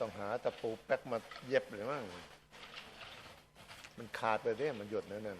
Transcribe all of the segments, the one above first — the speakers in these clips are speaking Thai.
ต้องหาตะปูแป๊กมาเย็บเลยมั้งมันขาดไปเนี่ยมันหยดนั่นน่ะ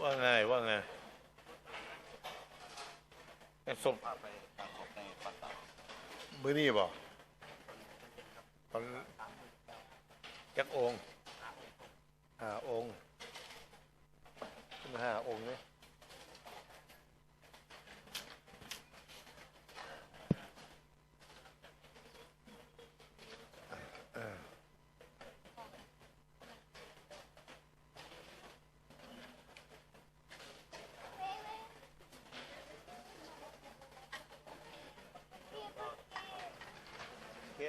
ว่าไงว่าไงไอ้ศพพาไปตามของในปัตตามือนี่บอกตอนจักองค์ห้าองค์ขึ้นห้าองค์เนี่ย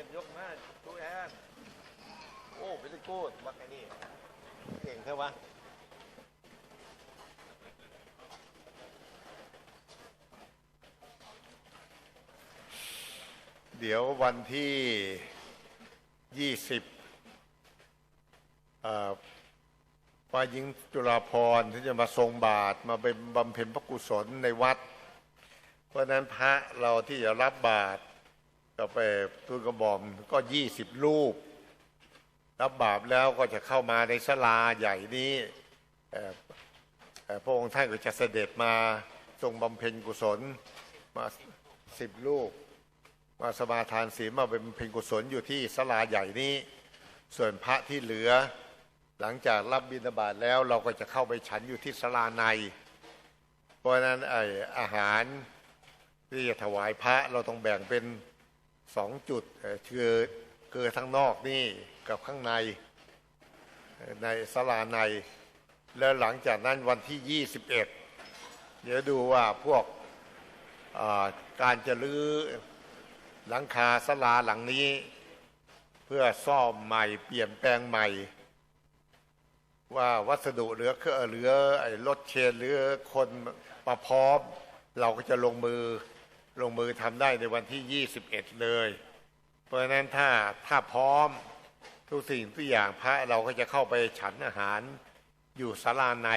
นยกหน้าตู้แอนโอ้เป็นกูดวักไอ้นี่เก่งใช่ปะเดี๋ยววันที่ยี่สิบป้ายิงจุฬาพรที่จะมาทรงบาทมาเป็นบำเพ็ญพระกุศลในวัด เพราะฉะนั้นพระเราที่จะรับบาตร ก็ไปทูลกระหม่อมก็ยี่สิบรูป รับบาปแล้วก็จะเข้ามาในศาลาใหญ่นี้พระองค์ท่านก็จะเสด็จมาทรงบำเพ็ญกุศลมาสิบรูป มาสมาทานศีลมาเป็นเพ็ญกุศลอยู่ที่ศาลาใหญ่นี้ ส่วนพระที่เหลือ หลังจากรับบิณฑบาตแล้วเราก็จะเข้าไปฉันอยู่ที่ศาลาใน เพราะฉะนั้นไออาหารที่จะถวายพระเราต้องแบ่งเป็น สองจุดเอ่อคือคือทั้งนอกนี่กับข้างในในสลาใน แล้วหลังจากนั้นวันที่ 21 เดี๋ยวดูว่าพวกการจะรื้อหลังคาสลาหลังนี้ เพื่อซ่อมใหม่เปลี่ยนแปลงใหม่ ว่าวัสดุเหลือเครื่องเหลือรถเชนเหลือคนมาพร้อม เราก็จะลงมือ ลงมือทำได้ในวันที่ 21 เลย เพราะฉะนั้นถ้าถ้าพร้อมทุกสิ่งทุกอย่างพระเราก็จะเข้าไปฉันอาหารอยู่ศาลาใน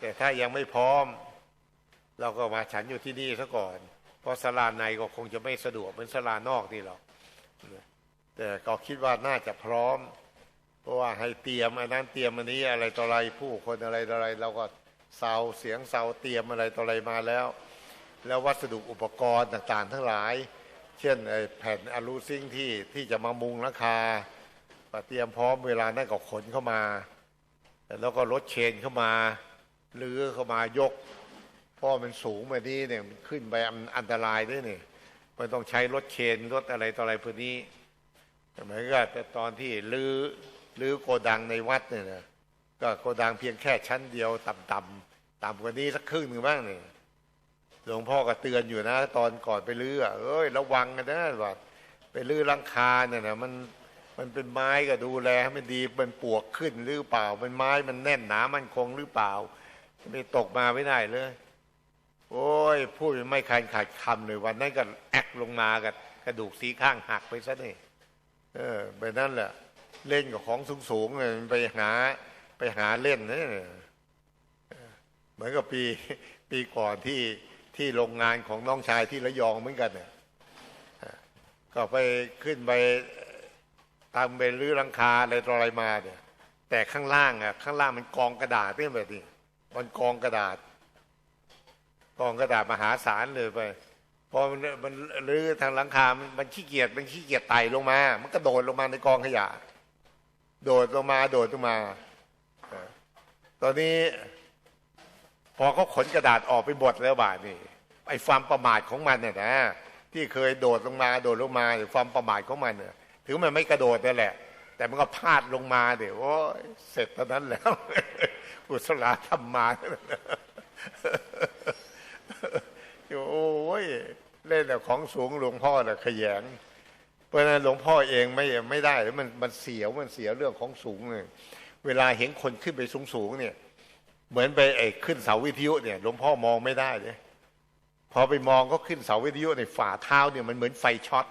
แต่ถ้ายังไม่พร้อม เราก็มาฉันอยู่ที่นี่ซะก่อน เพราะศาลาในก็คงจะไม่สะดวกเหมือนศาลานอกนี่หรอกแต่ก็คิดว่าน่าจะพร้อม เพราะว่าให้เตรียมอันนั้นเตรียมอันนี้อะไรต่ออะไรผู้คนอะไรต่ออะไร เราก็เสาเสียงเสาเตรียมอะไรต่ออะไรมาแล้ว แล้ววัสดุอุปกรณ์ต่างๆ ทั้งหลาย เช่นแผ่นอลูซิงที่ที่จะมามุงหลังคาเตรียมพร้อมเวลานั่นก็ขนเข้ามา แล้วก็รถเชนเข้ามาเลือเข้ามายกเพราะมันสูงแบบนี้เนี่ยมันขึ้นไปอันตรายด้วยเนี่ยมันต้องใช้รถเชนรถอะไรต่ออะไรพวกนี้เหมือนกับแต่ตอนที่ลือลือโกดังในวัดเนี่ยนะก็โกดังเพียงแค่ชั้นเดียว ต่ำๆต่ำกว่านี้สักครึ่งหนึ่งบ้างเนี่ย หลวงพ่อก็เตือนอยู่นะ ตอนก่อนไปลื้อเอ้ยระวังกันนะว่าไปลื้อหลังคาเนี่ยนะมันมันเป็นไม้ก็ดูแลให้มันดีเป็นปวกขึ้นหรือเปล่าเป็นไม้มันแน่นหนามันคงหรือเปล่าไม่ตกมาไม่ได้เลย โอ้ยพูดไม่คันขาดคำเลยวันนั้นก็แอกลงมากับกระดูกสีข้างหักไปซะนี่เออไปนั่นแหละ เล่นกับของสูงๆเนี่ยไปหาไปหาเล่นนะเนี่ยเหมือนกับปีปีก่อนที่ ที่โรงงานของน้องชายที่ระยองเหมือนกันเนี่ยก็ไปขึ้นไปตามไปรื้อหลังคาอะไรต่ออะไรมาเนี่ยแต่ข้างล่างอะข้างล่างมันกองกระดาษเนี่ยแบบนี้มันกองกระดาษ กองกระดาษมหาศาลเลยไปพอมันมันรื้อทางหลังคา มันขี้เกียจมันขี้เกียจไต่ลงมา มันก็โดดลงมาในกองขยะ โดดลงมาโดดลงมา ตอนนี้ พอเขาขนกระดาษออกไปหมดแล้วบาทนี่ไอ้ความประมาทของมันเนี่ยนะที่เคยโดดลงมาโดดลงมาหรือความประมาทของมันเนี่ยถึงมันไม่กระโดดนั่นแหละ แต่มันก็พลาดลงมาเดี๋ยวโอ้ยเสร็จเท่านั้นแล้วกุศลธรรมมาโอ้ยเล่นแต่ของสูงหลวงพ่อน่ะขยงเพราะนั้นหลวงพ่อเองไม่ไม่ได้มันมันเสียวมันเสียเรื่องของสูงเลยเวลาเห็นคนขึ้นไปสูงสูงเนี่ย เหมือนไปไอ้ขึ้นเสาวิทยุเนี่ยหลวงพ่อมองไม่ได้เลยพอไปมองก็ขึ้นเสาวิทยุในฝ่าเท้าเนี่ยมันเหมือนไฟช็อต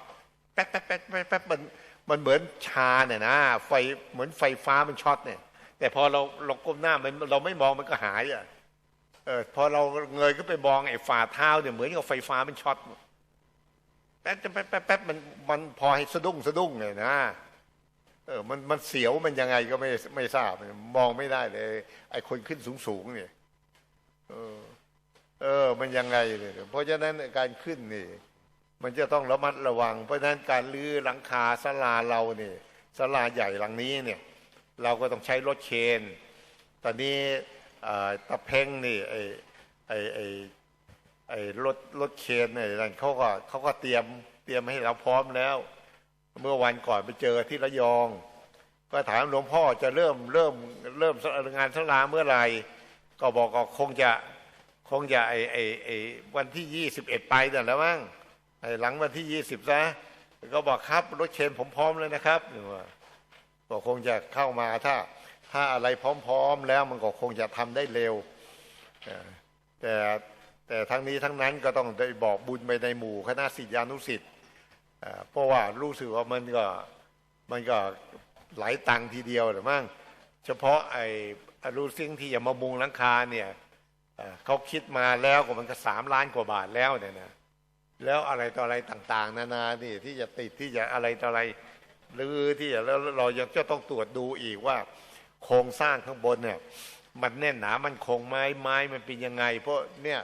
แป๊บแป๊บแป๊บแป๊บแป๊บมันมันเหมือนชาเนี่ยนะไฟเหมือนไฟฟ้ามันช็อตเนี่ย แต่พอเราเราก้มหน้ามันเราไม่มองมันก็หายอะเออพอเราเงยก็ไปมองไอ้ฝ่าเท้าเนี่ยเหมือนกับไฟฟ้ามันช็อตแป๊บแป๊บแป๊บแป๊บมันมันพอให้สะดุ้งสะดุ้งเลยนะ เออมันมันเสียวมันยังไงก็ไม่ไม่ทราบ มองไม่ได้เลย ไอ้คนขึ้นสูงสูงๆเนี่ยเออ เออ มันยังไงเนี่ยเพราะฉะนั้นการขึ้นนี่ มันจะต้องระมัดระวัง เพราะฉะนั้นการลื้อหลังคาศาลาเราเนี่ยศาลาใหญ่หลังนี้เนี่ย เราก็ต้องใช้รถเคนตอนนี้ตะเพ่งนี่ไอ้ไอ้ไอ้ไอ้รถรถเคนเนี่ยนั่นเขาก็เขาก็เตรียมเตรียมให้เราพร้อมแล้ว เมื่อวันก่อนไปเจอที่ระยอง ก็ถามหลวงพ่อจะเริ่มเริ่มเริ่มงานศาลาเมื่อไหร่ก็บอกก็คงจะคงจะไอไอไอวันที่ยี่สิบเอ็ดไปแต่แล้วมั้งไอหลังวันที่ยี่สิบซะก็บอกครับรถเคนผมพร้อมเลยนะครับว่าก็คงจะเข้ามาถ้าถ้าอะไรพร้อม ๆ แล้วมันก็คงจะทำได้เร็วแต่แต่ทั้งนี้ทั้งนั้นก็ต้องได้บอกบุญไปในหมู่คณะศิษยานุศิษย์ เพราะว่ารู้สึกว่ามันก็มันก็หลายตังค์ทีเดียวหรือมั้งเฉพาะไอ้รูซิงที่จะมามุงหลังคาเนี่ยเขาคิดมาแล้วก็มันก็สามล้านกว่าบาทแล้วเนี่ยนะแล้วอะไรต่ออะไรต่างๆ นานานี่ที่จะติดที่จะอะไรต่ออะไรหรือที่จะแล้วเรายังจะต้องตรวจดูอีกว่า โครงสร้างข้างบนเนี่ยมันแน่นหนามันคงไม้ไม้มันเป็นยังไง เพราะเนี่ย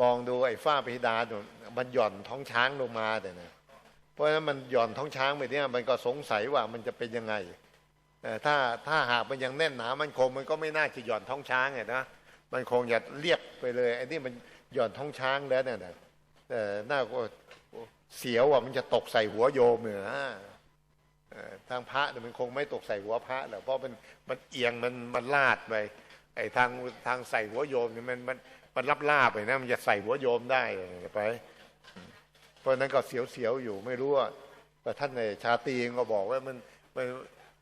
มองดูไอ้ฝ้าเพดานเนี่ยมันหย่อนท้องช้างลงมาแต่เนะ เพราะฉะนั้นมันหย่อนท้องช้างไปเนี่ยมันก็สงสัยว่ามันจะเป็นยังไงเอ่ถ้าถ้าหากมันยังแน่นหนามันคงมันก็ไม่น่าจะหย่อนท้องช้างไงนะมันคงจะเรียบไปเลยไอ้นี่มันหย่อนท้องช้างแล้วเนี่ยนะเออน่าก็เสียวอะมันจะตกใส่หัวโยมเนี่ยนะเอ่อทางพระเนี่ยมันคงไม่ตกใส่หัวพระหรอกเพราะมันมันเอียงมันมันลาดไปไอ้ทางทางใส่หัวโยมเนี่ยมันมันมันรับลาบไปนะมันจะใส่หัวโยมได้ไป เพราะนั้นก็เสียวๆอยู่ไม่รู้ว่าแต่ท่านในชาตรีก็บอกว่ามันมัน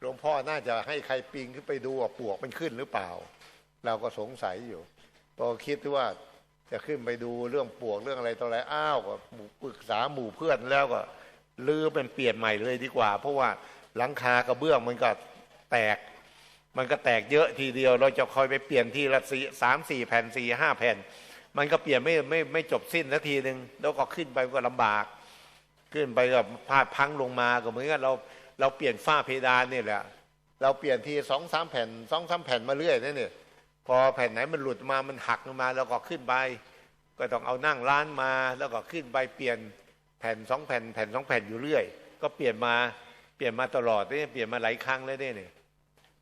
หลวงพ่อน่าจะให้ใครปีนขึ้นไปดูว่าปวกมันขึ้นหรือเปล่า เราก็สงสัยอยู่พอคิดว่าจะขึ้นไปดูเรื่องปวกเรื่องอะไรต่ออะไรอ้าวก็ปรึกษาหมู่เพื่อนแล้วก็ลือเป็นเปลี่ยนใหม่เลยดีกว่า เพราะว่าหลังคากระเบื้องมันก็แตก มันก็แตกเยอะทีเดียว เราจะคอยไปเปลี่ยนทีละสี่สามสี่แผ่นสี่ห้าแผ่น มันก็เปลี่ยนไม่ไม่ไม่จบสิ้นนาทีหนึ่งแล้วก็ขึ้นไปก็ลำบาก ขึ้นไปกับพาดพังลงมาก็เหมือนกับเราเราเปลี่ยนฝ้าเพดานนี่แหละ เราเปลี่ยนทีสองสามแผ่นสองสามแผ่นมาเรื่อยนี่เนี่ยพอแผ่นไหนมันหลุดมามันหักลงมาแล้วก็ขึ้นไป ก็ต้องเอานั่งร้านมา แล้วก็ขึ้นไปเปลี่ยนแผ่นสองแผ่นแผ่นสองแผ่นอยู่เรื่อย ก็เปลี่ยนมาเปลี่ยนมาตลอดเนี่ยเปลี่ยนมาหลายครั้งแล้วเนี่ยนี่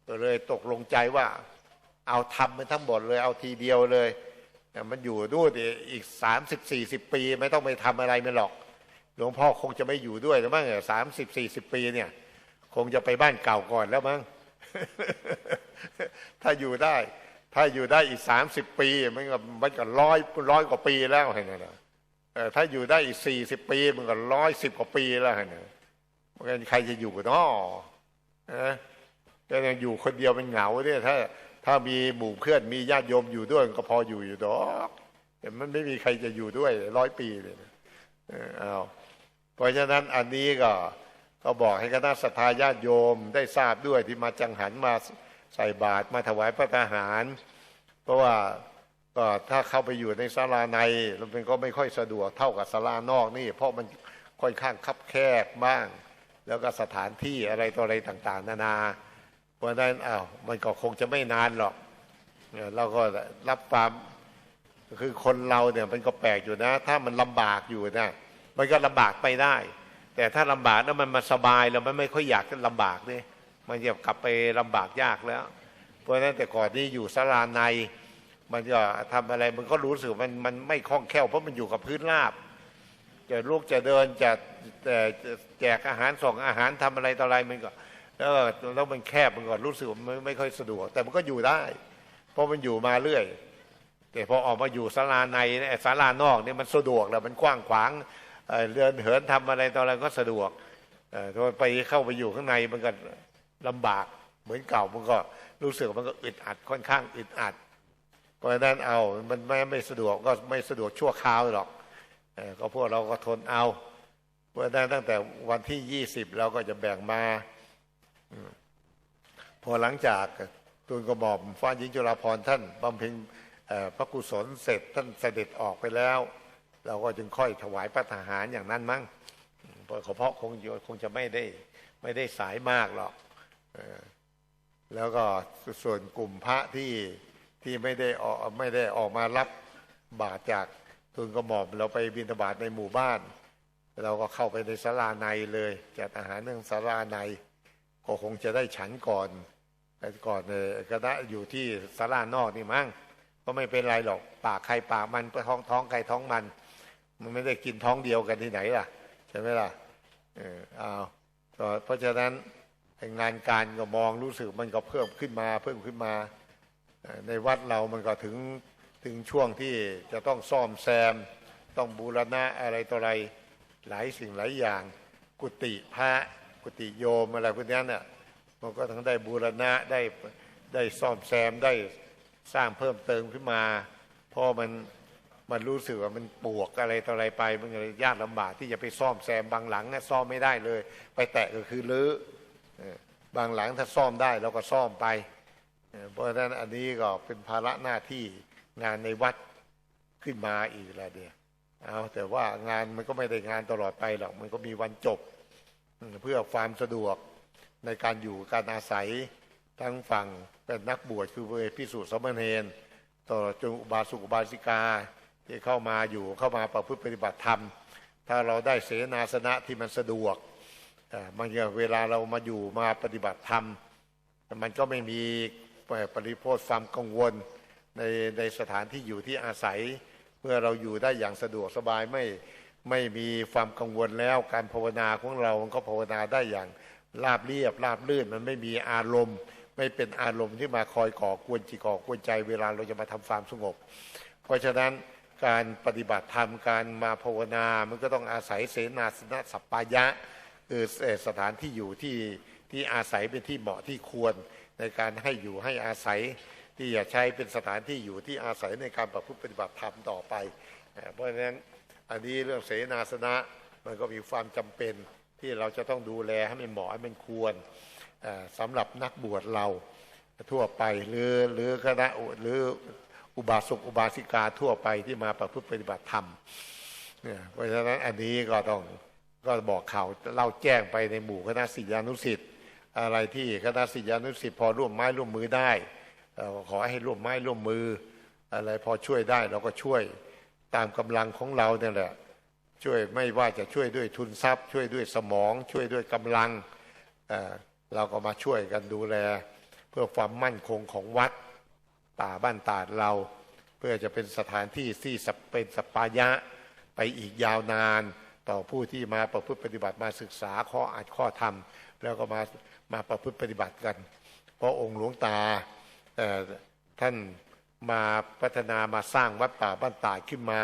ก็เลยตกลงใจว่า เอาทำมันทั้งหมดเลยเอาทีเดียวเลย มันอยู่ด้วยอีกสามสิบสี่สิบปี ไม่ต้องไปทำอะไรมันหรอก หลวงพ่อคงจะไม่อยู่ด้วยแล้วมั้งสามสิบสี่สิบปีเนี่ย คงจะไปบ้านเก่าก่อนแล้วมั้งถ้าอยู่ได้ ถ้าอยู่ได้อีกสามสิบปี มันก็มันก็ร้อยร้อยกว่าปีแล้วเห็นไหมถ้าอยู่ได้อีกสี่สิบปี มันก็ร้อยสิบกว่าปีแล้วเนี่ยมันใครจะอยู่เนาะนะแต่ยังอยู่คนเดียวเป็นเหงาเนี่ยถ้า ถ้ามีหมู่เพื่อนมีญาติโยมอยู่ด้วยก็พออยู่อยู่ดอกแต่มันไม่มีใครจะอยู่ด้วยร้อยปีเลยนะเอาเพราะฉะนั้นอันนี้ก็ก็บอกให้คณะสัตยาญาติโยมได้ทราบด้วยที่มาจังหันมาใส่บาตรมาถวายพระทหาร เพราะว่าก็ถ้าเข้าไปอยู่ในศาลาในมันก็ไม่ค่อยสะดวกเท่ากับศาลานอกนี่ เพราะมันค่อนข้างคับแคบบ้าง แล้วก็สถานที่อะไรต่ออะไรต่าง ๆ นานา เพราะนั้นอ้าวมันก็คงจะไม่นานหรอกเนี่ยเราก็รับความคือคนเราเนี่ยมันก็แปลกอยู่นะ ถ้ามันลำบากอยู่นะมันก็ลำบากไปได้ แต่ถ้าลำบากแล้วมันมาสบายแล้วมันไม่ค่อยอยากจะลำบากเลยมันจะกลับไปลำบากยากแล้ว เพราะฉะนั้นแต่ก่อนนี้อยู่ศาลาใน มันก็ทำอะไรมันก็รู้สึกมันมันไม่คล่องแคล่วเพราะมันอยู่กับพื้นราบจะลูกจะเดินจะแต่แจกอาหารส่งอาหารทำอะไรต่ออะไรมันก็ แล้วแล้วมันแคบมันก็รู้สึกมันไม่ค่อยสะดวก แต่มันก็อยู่ได้ เพราะมันอยู่มาเรื่อย แต่พอออกมาอยู่ศาลาในเนี่ยศาลานอกเนี่ยมันสะดวกแล้วมันกว้างขวางเดินเหินทำอะไรต่ออะไรก็สะดวกอ่อพอไปเข้าไปอยู่ข้างในมันก็ลำบากเหมือนเก่ามันก็รู้สึกมันก็อึดอัดค่อนข้างอึดอัด เพราะฉะนั้นเอามันไม่ไม่สะดวกก็ไม่สะดวกชั่วคราวหรอกอก็พวกเราก็ทนเอา เพราะฉะนั้นตั้งแต่วันที่ยี่สิบเราก็จะแบ่งมา พอหลังจากตูนกระหม่อมฟ้าหญิงจุฬาภรณ์ท่านบำเพ็ญพระกุศลเสร็จท่านเสด็จออกไปแล้ว เราก็จึงค่อยถวายพระทหารอย่างนั้นมั้งเพราะเพาะคงคงจะไม่ได้ไม่ได้สายมากหรอกอแล้วก็ส่วนกลุ่มพระที่ที่ไม่ได้ออกไม่ได้ออกมารับบาตรจากทุนกระหม่อมเราไปบิณฑบาตในหมู่บ้าน เราก็เข้าไปในศาลาในเลยจัดอาหารเรื่องศาลาใน ก็คงจะได้ฉันก่อนก่อนเนี่ยก็ได้อยู่ที่ศาลานอกนี่มั้งก็ไม่เป็นไรหรอกปากใครปากมันท้องท้องใครท้องมัน มันไม่ได้กินท้องเดียวกันที่ไหนล่ะใช่ไหมล่ะเออเอาเพราะฉะนั้นงานการก็มองรู้สึกมันก็เพิ่มขึ้นมา เพิ่มขึ้นมาในวัดเรามันก็ถึงถึงช่วงที่จะต้องซ่อมแซม ต้องบูรณะอะไรต่ออะไรหลายสิ่งหลายอย่าง กุฏิพระ กุฏิโยมอะไรพวกนี้เนี่ยมันก็ทั้งได้บูรณะได้ได้ซ่อมแซมได้สร้างเพิ่มเติมขึ้นมาเพราะมันมันรู้สึกว่ามันปวกอะไรต่ออะไรไป มันเลยยากลำบากที่จะไปซ่อมแซมบางหลังเนี่ยซ่อมไม่ได้เลย ไปแตะก็คือรื้อบางหลังถ้าซ่อมได้เราก็ซ่อมไป เพราะฉะนั้นอันนี้ก็เป็นภาระหน้าที่งานในวัดขึ้นมาอีกแล้วเดียวเอาแต่ว่างานมันก็ไม่ได้งานตลอดไปหรอกมันก็มีวันจบ เพื่อความสะดวกในการอยู่การอาศัยทั้งฝั่งเป็นนักบวชคือเวพิสุสามเณรต่อจนอุบาสกอุบาสิกาที่เข้ามาอยู่เข้ามาประพฤติปฏิบัติธรรม ถ้าเราได้เสนาสนะที่มันสะดวกมันเวลาเรามาอยู่มาปฏิบัติธรรม มันก็ไม่มีปริโภทความกังวลในในสถานที่อยู่ที่อาศัย เมื่อเราอยู่ได้อย่างสะดวกสบายไม่ ไม่มีความกังวลแล้ว การภาวนาของเรา มันก็ภาวนาได้อย่างราบเรียบราบลื่น มันไม่มีอารมณ์ ไม่เป็นอารมณ์ที่มาคอยก่อกวนจิตก่อกวนใจ เวลาเราจะมาทำความสงบ เพราะฉะนั้นการปฏิบัติธรรมการมาภาวนา มันก็ต้องอาศัยเสนาสนะสัปปายะคือสถานที่อยู่ที่ที่อาศัยเป็นที่เหมาะที่ควรในการให้อยู่ให้อาศัยที่จะใช้เป็นสถานที่อยู่ที่อาศัยในการประพฤติปฏิบัติธรรมต่อไป เพราะฉะนั้น อันนี้เรื่องเสนาสนะมันก็มีความจำเป็นที่เราจะต้องดูแลให้มันเหมาะให้มันควรเอ่อสำหรับนักบวชเราทั่วไปหรือหรือคณะหรืออุบาสกอุบาสิกาทั่วไปที่มาประพฤติปฏิบัติธรรมเนี่ยเพราะฉะนั้นอันนี้ก็ต้องก็บอกข่าวเล่าแจ้งไปในหมู่คณะศิษยานุสิษย์อะไรที่คณะศิษยานุสิษย์พอร่วมไม้ร่วมมือได้ขอให้ร่วมไม้ร่วมมืออะไรพอช่วยได้เราก็ช่วย ตามกำลังของเราเนี่ยแหละช่วยไม่ว่าจะช่วยด้วยทุนทรัพย์ ช่วยด้วยสมอง ช่วยด้วยกำลังเเราก็มาช่วยกันดูแล เพื่อความมั่นคงของวัดป่าบ้านตาดเรา เพื่อจะเป็นสถานที่ที่สเเป็นสปายะไปอีกยาวนานต่อผู้ที่มาประพฤติปฏิบัติมาศึกษาข้ออัดข้อธรรม แล้วก็มามาประพฤติปฏิบัติกัน เพราะองค์หลวงตาท่าน มาพัฒนามาสร้างวัดป่าบ้านตาดขึ้นมา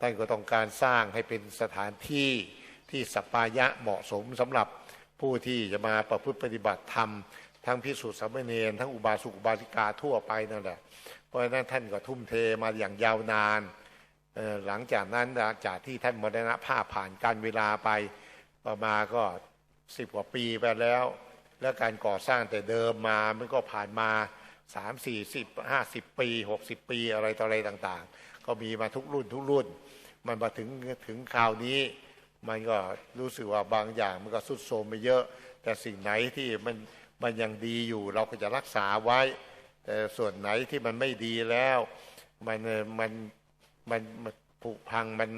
ท่านก็ต้องการสร้างให้เป็นสถานที่ที่สปายะเหมาะสมสำหรับผู้ที่จะมาประพฤติปฏิบัติธรรม ทั้งพิสุทธิ์สามเณรทั้งอุบาสกอุบาสิกาทั่วไปนั่นแหละเพราะฉะนั้นท่านก็ทุ่มเทมาอย่างยาวนานหลังจากนั้นจากที่ท่านมรณภาพผ่านการเวลาไปประมาณก็สิบกว่าปีไปแล้ว แล้วการก่อสร้างแต่เดิมมามันก็ผ่านมา สามสี่สิบห้าสิบปีหกสิบปีอะไรต่ออะไรต่าง ๆ ก็มีมาทุกรุ่นทุกรุ่น มันมาถึงถึงคราวนี้ มันก็รู้สึกว่าบางอย่างมันก็สุดโทมไปเยอะ แต่สิ่งไหนที่มันมันยังดีอยู่เราก็จะรักษาไว้ แต่ส่วนไหนที่มันไม่ดีแล้ว มันมันมันผุพังมัน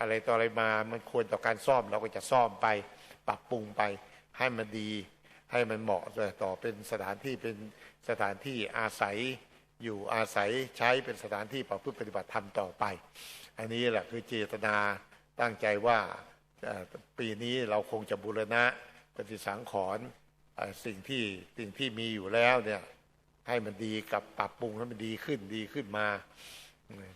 อะไรต่ออะไรมา มันควรต่อการซ่อมเราก็จะซ่อมไป ปรับปรุงไปให้มันดี ให้มันเหมาะต่อเป็นสถานที่เป็นสถานที่อาศัยอยู่อาศัยใช้เป็นสถานที่ประพฤติปฏิบัติธรรมต่อไป อันนี้แหละคือเจตนาตั้งใจว่าปีนี้เราคงจะบูรณะปฏิสังขรณ์สิ่งที่สิ่งที่มีอยู่แล้วเนี่ยให้มันดีกับปรับปรุงให้มันดีขึ้นดีขึ้นมาอืม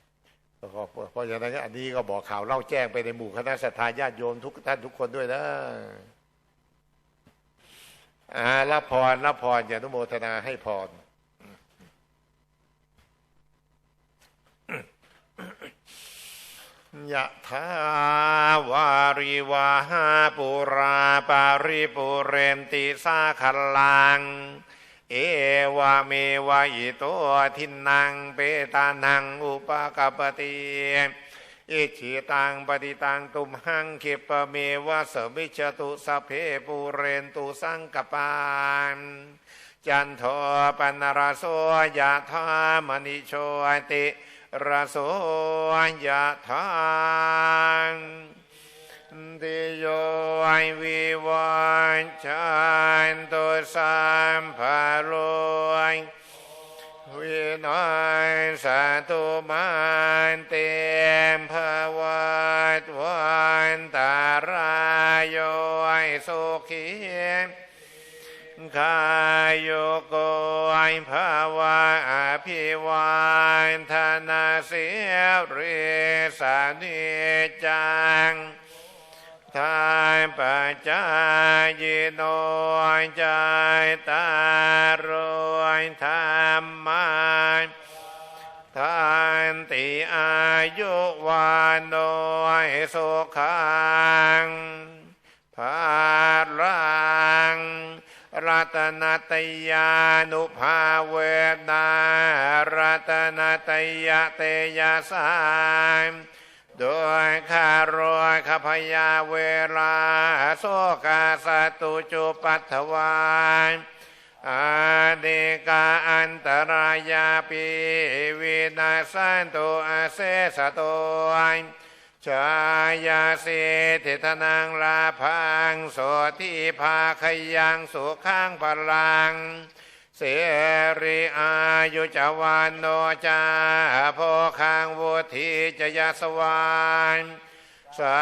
แล้วก็เพราะฉะนั้นอันนี้ก็บอกข่าวเล่าแจ้งไปในหมู่คณะสัตยาญาติโยมทุกท่านทุกคนด้วยนะ อารับพรรับพรอย่านุโมทนาให้พรยะถาวาริวาหาปุราปาริปุเรนติสาขลัง เอวะเมวะอิโตทินังเปตานังอุปกปป ติอิชิตังปฏิตังตุมหังคิปเมวะเสมิจตุสเพปูเรนตุสังกปานจันโทปนรโสยะธามณิโชติรโสยะธาติโยวิวันชันตุสัมภโรย วินัยสัตุมันเตมภวัตวันตารายโยสุขีกายโยโกยภาวะอภิวันธนาเสียริสานิจังทายปัจจายโนใจตารวยธ ยุวานโนสุขังภาลังรัตนตยานุภาเวนารัตนตยเตยาสามโดยข้ารวยขพยาเวลาโสกาสตุจุปัตถวาน อาเดกาอันตรายาปีวินาสันตุอาเสสโตชายาสิทิทนังลาพังโสทิภาขยังสุขังพลัง เสริอายุจวานโนจาโพคังวุธีจยาสวาน สา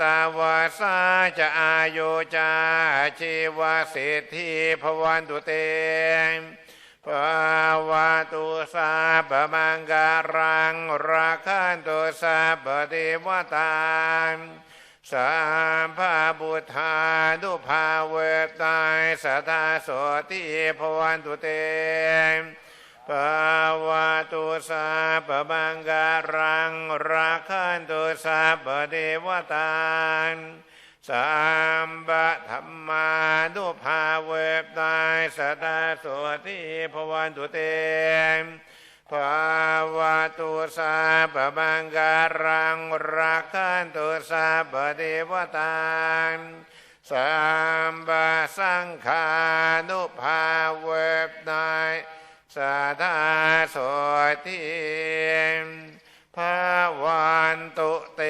ตาวาสาจะอายุจาชีวสิทธิภวันตุเตภาวะตุสาบมังการังราคันตุสาบเทวตาสาภาบุธาดุภาเวตายสัทธาโสติภวันตุเต ภาวะตุสาบมังการังราคันตุสาบเทวตาสัมบะธรรมาดุภาเวบตายสตาสวติภวันตุเตภาวะตุสาปบังการังรักขันตุสาปเดวตานสัมบะสังขานุภาเวบตาย สาธาโสติภาวันตุเต